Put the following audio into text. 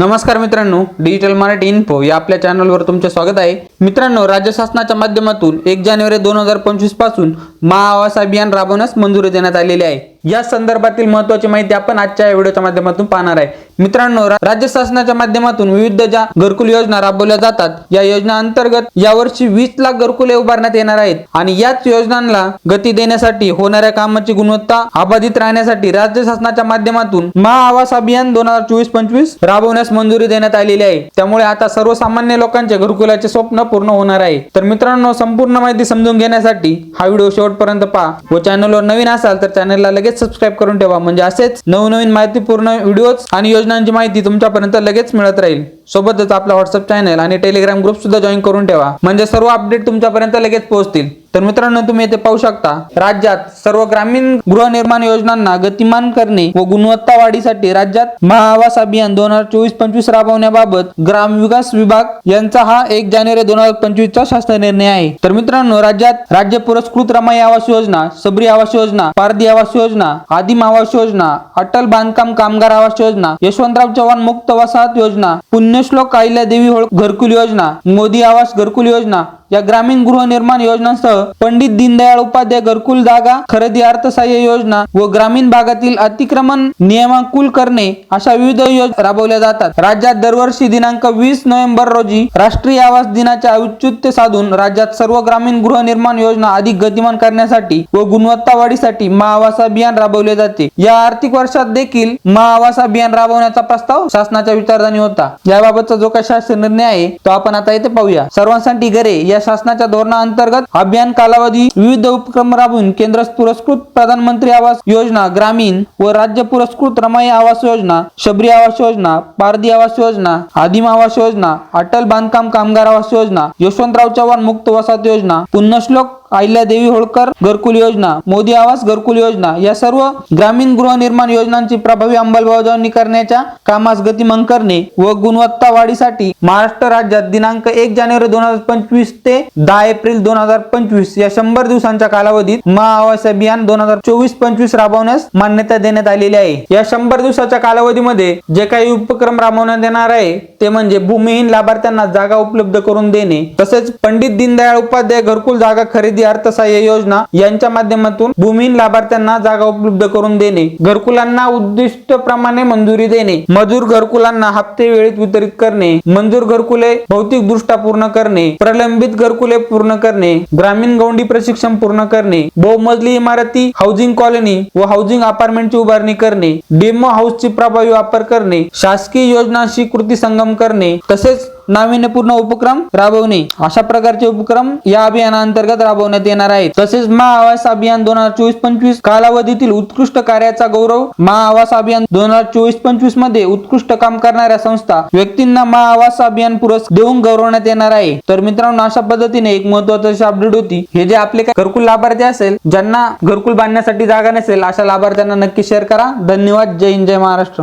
नमस्कार मित्रांनो digital Marathi info या आपल्या चॅनलवर तुमचे स्वागत आहे. मित्रांनो राज्य शासनाच्या माध्यमातून एक जानेवारी दोन हजार पंचवीसपासून महाआवास अभियान राबवण्यास मंजुरी देण्यात आलेली आहे. या संदर्भातील महत्वाची माहिती आपण आजच्या या व्हिडिओच्या माध्यमातून पाहणार आहे. मित्रांनो राज्य शासनाच्या माध्यमातून विविध ज्या घरकुल योजना राबवल्या जातात या योजना अंतर्गत यावर्षी वीस लाख घरकुले उभारण्यात येणार आहेत आणि याच योजनांना गती देण्यासाठी होणाऱ्या कामाची गुणवत्ता अबाधित राहण्यासाठी राज्य शासनाच्या माध्यमातून महाआवास अभियान दोन हजार चोवीस पंचवीस राबवण्यास मंजुरी देण्यात आलेली आहे. त्यामुळे आता सर्वसामान्य लोकांचे घरकुलाचे स्वप्न पूर्ण होणार आहे. तर मित्रांनो संपूर्ण माहिती समजून घेण्यासाठी हा व्हिडिओ शेवटपर्यंत पहा. व चॅनलवर नवीन असाल तर चॅनलला लगेच सबस्क्राईब करून ठेवा. म्हणजे असेच नवनवीन माहितीपूर्ण व्हिडिओज आणि योजनांची माहिती तुमच्यापर्यंत लगेच मिळत राहील. सोबतच आपला व्हॉट्सअप चॅनल आणि टेलिग्राम ग्रुप सुद्धा जॉईन करून ठेवा. म्हणजे सर्व अपडेट तुमच्यापर्यंत लगेच पोहोचतील. तर मित्रांनो तुम्ही येथे पाहू शकता राज्यात सर्व ग्रामीण गृहनिर्माण योजनांना गतिमान करणे व गुणवत्ता वाढीसाठी राज्यात महाआवास अभियान दोन हजार चोवीस पंचवीस राबवण्याबाबत ग्रामविकास विभाग यांचा हा एक जानेवारी दोन हजार पंचवीस चा शासन निर्णय आहे. तर मित्रांनो राज्यात राज्य पुरस्कृत रमाई आवास योजना सबरी आवास योजना पारधी आवास योजना आदिम आवास योजना अटल बांधकाम कामगार आवास योजना यशवंतराव चव्हाण मुक्त वसाहत योजना पुण्यश्लोक देवी होळ घरकुल योजना मोदी आवास घरकुल योजना या ग्रामीण गृहनिर्माण योजनांसह पंडित दीनदयाळ उपाध्याय घरकुल जागा खरेदी अर्थसहाय्य योजना व ग्रामीण भागातील अतिक्रमण नियमाकुल करणे अशा विविध योजना राबवल्या जातात. राज्यात दरवर्षी दिनांक वीस नोव्हेंबर रोजी राष्ट्रीय आवास दिनाच्या औचित्य साधून राज्यात सर्व ग्रामीण गृहनिर्माण योजना अधिक गतिमान करण्यासाठी व गुणवत्ता वाढीसाठी महाआवास अभियान राबवले जाते. या आर्थिक वर्षात देखील महाआवास अभियान राबवण्याचा प्रस्ताव शासनाच्या विचारधानी होता. याबाबतचा जो काही शासन निर्णय आहे तो आपण आता येथे पाहूया. सर्वांसाठी घरे या शासनाच्या धोरणाअंतर्गत अभियान कालावधी विविध उपक्रम राबवून केंद्र पुरस्कृत प्रधानमंत्री आवास योजना ग्रामीण व राज्य पुरस्कृत रमाई आवास योजना शबरी आवास योजना पारधी आवास योजना आदिम आवास योजना अटल बांधकाम कामगार आवास योजना यशवंतराव चव्हाण मुक्त वसाहत योजना पुण्यश्लोक देवी होळकर घरकुल योजना मोदी आवास घरकुल योजना या सर्व ग्रामीण गृहनिर्माण योजनांची प्रभावी अंमलबजावणी करण्याच्या कामास गतिमान करणे व गुणवत्ता वाढीसाठी महाराष्ट्र राज्यात दिनांक एक जानेवारी दोन हजार पंचवीस ते दहा एप्रिल दोन हजार पंचवीस या शंभर दिवसांच्या कालावधीत महाआवास अभियान दोन हजार चोवीस पंचवीस राबवण्यास मान्यता देण्यात आलेली आहे. या शंभर दिवसाच्या कालावधीमध्ये जे काही उपक्रम राबवण्यात येणार आहे ते म्हणजे भूमिहीन लाभार्थ्यांना जागा उपलब्ध करून देणे तसेच पंडित दीनदयाळ उपाध्याय घरकुल जागा खरेदी अर्थसहाय्य योजना यांच्या माध्यमातून भूमिहीन लाभार्थ्यांना जागा उपलब्ध करून देणे घरकुलांना उद्दिष्ट प्रमाणे मंजुरी देणे मजूर घरकुलांना हप्ते वेळेत वितरित करणे मंजूर घरकुले भौतिक दृष्ट्या पूर्ण करणे प्रलंबित घरकुले पूर्ण करणे ग्रामीण गौंडी प्रशिक्षण पूर्ण करणे बहुमजली इमारती हाऊसिंग कॉलनी व हाऊसिंग अपार्टमेंटची उभारणी करणे डेमो हाऊसची प्रभावी वापर करणे शासकीय योजनांशी कृती संगम करणे तसेच नाविन्यपूर्ण उपक्रम राबवणे. अशा प्रकारचे उपक्रम या अभियानांतर्गत राबवण्यात येणार आहेत. तसेच महाआवास अभियान दोन हजार चोवीस पंचवीस कालावधीतील उत्कृष्ट कार्याचा गौरव महाआवास अभियान दोन हजार चोवीस पंचवीसमध्ये उत्कृष्ट काम करणाऱ्या संस्था व्यक्तींना महाआवास अभियान पुरस्कार देऊन गौरवण्यात येणार आहे. तर मित्रांनो अशा पद्धतीने एक महत्वाची अपडेट होती. हे जे आपले घरकुल लाभार्थी असेल ज्यांना घरकुल बांधण्यासाठी जागा नसेल अशा लाभार्थ्यांना नक्की शेअर करा. धन्यवाद. जय हिंद जय महाराष्ट्र.